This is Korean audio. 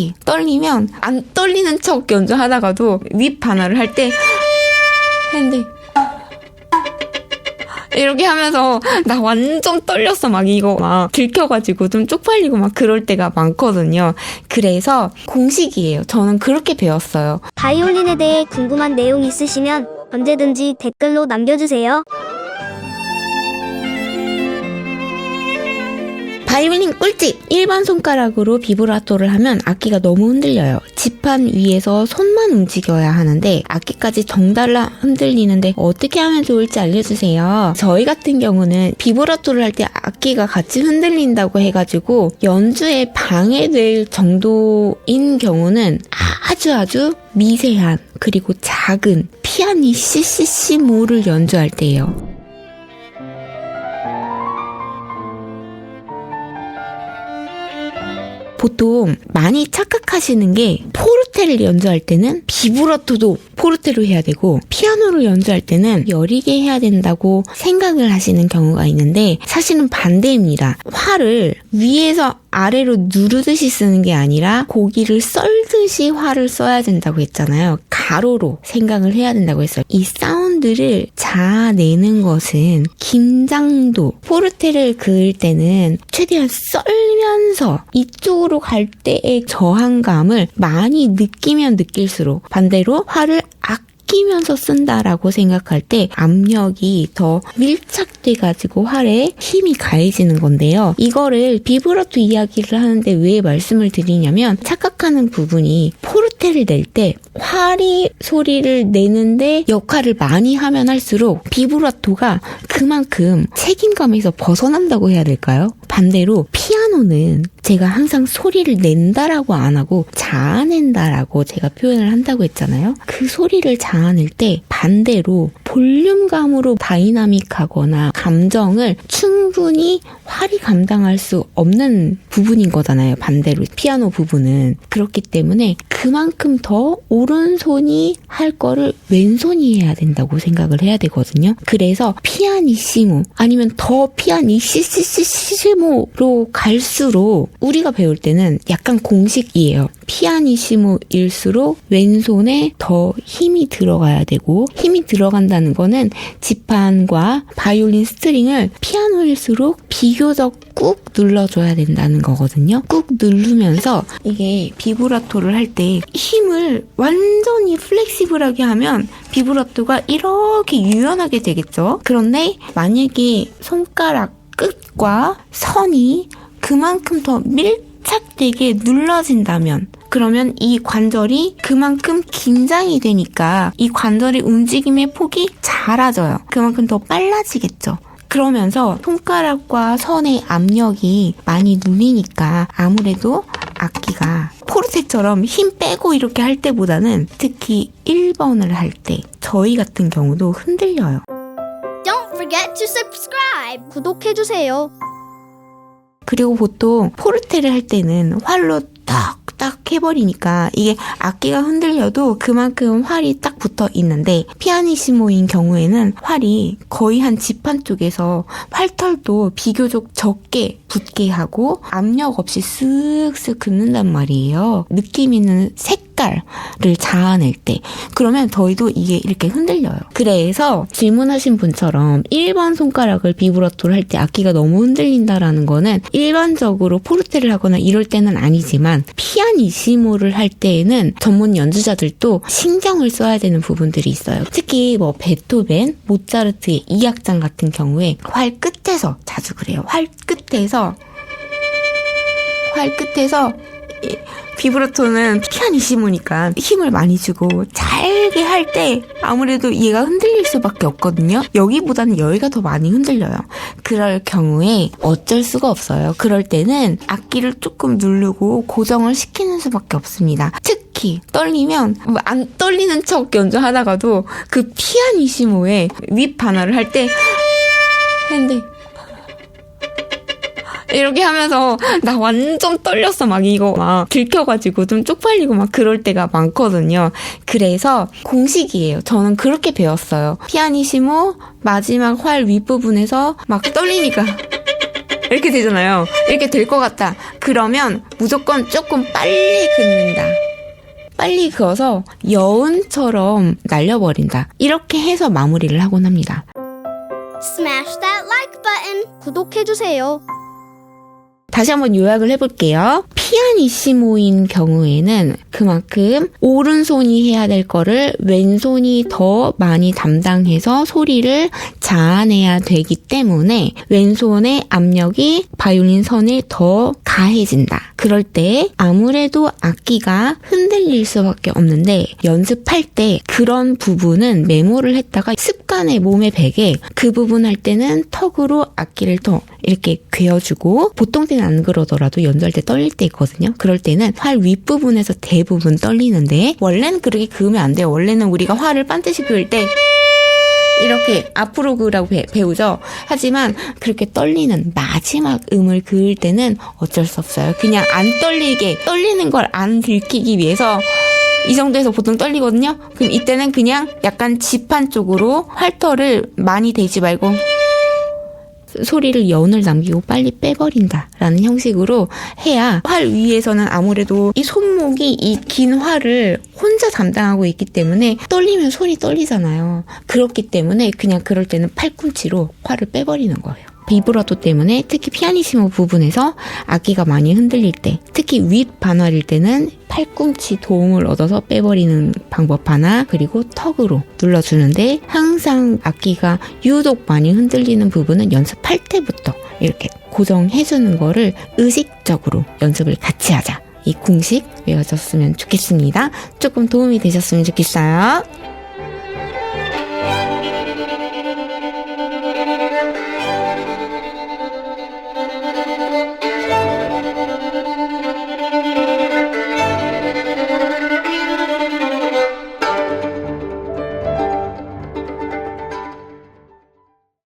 특히 떨리면 안 떨리는 척 연주하다가도 윗 반화를 할때 핸드 이렇게 하면서 나 완전 떨렸어 막 이거 막 들켜가지고 좀 쪽팔리고 막 그럴 때가 많거든요. 그래서 공식이에요. 저는 그렇게 배웠어요. 바이올린에 대해 궁금한 내용 있으시면 언제든지 댓글로 남겨주세요. 바이올린 꿀팁! 일반 손가락으로 비브라토를 하면 악기가 너무 흔들려요. 지판 위에서 손만 움직여야 하는데 악기까지 덩달라 흔들리는데 어떻게 하면 좋을지 알려주세요. 저희 같은 경우는 비브라토를 할 때 악기가 같이 흔들린다고 해가지고 연주에 방해될 정도인 경우는 아주 아주 미세한 그리고 작은 피아니시시시모를 연주할 때예요. 보통 많이 착각하시는 게 포르테를 연주할 때는 비브라토도 포르테로 해야 되고 피아노를 연주할 때는 여리게 해야 된다고 생각을 하시는 경우가 있는데 사실은 반대입니다. 활을 위에서 아래로 누르듯이 쓰는 게 아니라 고기를 썰듯이 활을 써야 된다고 했잖아요. 가로로 생각을 해야 된다고 했어요. 이 사운드 를 자아내는 것은 긴장도, 포르테를 그을 때는 최대한 썰면서 이쪽으로 갈 때의 저항감을 많이 느끼면 느낄수록 반대로 활을 악 끼면서 쓴다라고 생각할 때 압력이 더 밀착돼 가지고 활에 힘이 가해지는 건데요. 이거를 비브라토 이야기를 하는데 왜 말씀을 드리냐면 착각하는 부분이 포르테를 낼 때 활이 소리를 내는데 역할을 많이 하면 할수록 비브라토가 그만큼 책임감에서 벗어난다고 해야 될까요? 반대로 피아노는 제가 항상 소리를 낸다라고 안 하고 자아낸다라고 제가 표현을 한다고 했잖아요. 그 소리를 자아낼 때 반대로 볼륨감으로 다이나믹하거나 감정을 충분히 활이 감당할 수 없는 부분인 거잖아요. 반대로 피아노 부분은 그렇기 때문에 그만큼 더 오른손이 할 거를 왼손이 해야 된다고 생각을 해야 되거든요. 그래서 피아니시모 아니면 더 피아니시시시시모로 갈수록 우리가 배울 때는 약간 공식이에요. 피아니시모일수록 왼손에 더 힘이 들어가야 되고 힘이 들어간다 는 거는 지판과 바이올린 스트링을 피아노일수록 비교적 꾹 눌러줘야 된다는 거거든요. 꾹 누르면서 이게 비브라토를 할 때 힘을 완전히 플렉시블하게 하면 비브라토가 이렇게 유연하게 되겠죠. 그런데 만약에 손가락 끝과 선이 그만큼 더 밀착되게 눌러진다면 그러면 이 관절이 그만큼 긴장이 되니까 이 관절의 움직임의 폭이 작아져요. 그만큼 더 빨라지겠죠. 그러면서 손가락과 선의 압력이 많이 눌리니까 아무래도 악기가 포르테처럼 힘 빼고 이렇게 할 때보다는 특히 1번을 할 때 저희 같은 경우도 흔들려요. Don't forget to subscribe. 구독해 주세요. 그리고 보통 포르테를 할 때는 활로 딱 딱 해버리니까 이게 악기가 흔들려도 그만큼 활이 딱 붙어 있는데 피아니시모인 경우에는 활이 거의 한 지판 쪽에서 활털도 비교적 적게 붙게 하고 압력 없이 쓱쓱 긋는단 말이에요. 느낌 있는 색 깔을 자아낼 때 그러면 저희도 이게 이렇게 흔들려요. 그래서 질문하신 분처럼 1번 손가락을 비브라토를 할 때 악기가 너무 흔들린다라는 거는 일반적으로 포르테를 하거나 이럴 때는 아니지만 피아니시모를 할 때에는 전문 연주자들도 신경을 써야 되는 부분들이 있어요. 특히 뭐 베토벤, 모차르트의 이 악장 같은 경우에 활 끝에서 자주 그래요. 활 끝에서 활 끝에서 이 비브라토는 피아니시모니까 힘을 많이 주고 잘게 할 때 아무래도 얘가 흔들릴 수밖에 없거든요. 여기보다는 여기가 더 많이 흔들려요. 그럴 경우에 어쩔 수가 없어요. 그럴 때는 악기를 조금 누르고 고정을 시키는 수밖에 없습니다. 특히 떨리면 뭐안 떨리는 척 연주하다가도 그 피아니시모의 윗 반화를 할 때 핸드 이렇게 하면서 나 완전 떨렸어 막 이거 막 들켜가지고 좀 쪽팔리고 막 그럴 때가 많거든요. 그래서 공식이에요. 저는 그렇게 배웠어요. 피아니시모 마지막 활 윗부분에서 막 떨리니까 이렇게 되잖아요. 이렇게 될 것 같다. 그러면 무조건 조금 빨리 긋는다. 빨리 그어서 여운처럼 날려버린다. 이렇게 해서 마무리를 하곤 합니다. Smash that like button. 구독해주세요. 다시 한번 요약을 해볼게요. 피아니시모인 경우에는 그만큼 오른손이 해야 될 거를 왼손이 더 많이 담당해서 소리를 자아내야 되기 때문에 왼손의 압력이 바이올린 선에 더 가해진다. 그럴 때 아무래도 악기가 흔들릴 수밖에 없는데 연습할 때 그런 부분은 메모를 했다가 습관 의 몸의 베개 그 부분 할 때는 턱으로 악기를 더 이렇게 괴어주고 보통 때는 안 그러더라도 연주할 때 떨릴 때 있거든요. 그럴 때는 활 윗부분에서 대부분 떨리는데 원래는 그렇게 그으면 안 돼요. 원래는 우리가 활을 반드시 그을 때 이렇게 앞으로 그으라고 배, 배우죠. 하지만 그렇게 떨리는 마지막 음을 그을 때는 어쩔 수 없어요. 그냥 안 떨리게 떨리는 걸 안 들키기 위해서 이 정도에서 보통 떨리거든요. 그럼 이때는 그냥 약간 지판 쪽으로 활터를 많이 대지 말고 소리를 여운을 남기고 빨리 빼버린다라는 형식으로 해야 활 위에서는 아무래도 이 손목이 이 긴 활을 혼자 담당하고 있기 때문에 떨리면 손이 떨리잖아요. 그렇기 때문에 그냥 그럴 때는 팔꿈치로 활을 빼버리는 거예요. 비브라토 때문에 특히 피아니시모 부분에서 악기가 많이 흔들릴 때, 특히 윗 반활일 때는 팔꿈치 도움을 얻어서 빼버리는 방법 하나, 그리고 턱으로 눌러주는데 항상 악기가 유독 많이 흔들리는 부분은 연습할 때부터 이렇게 고정해주는 거를 의식적으로 연습을 같이 하자. 이 공식 외워졌으면 좋겠습니다. 조금 도움이 되셨으면 좋겠어요.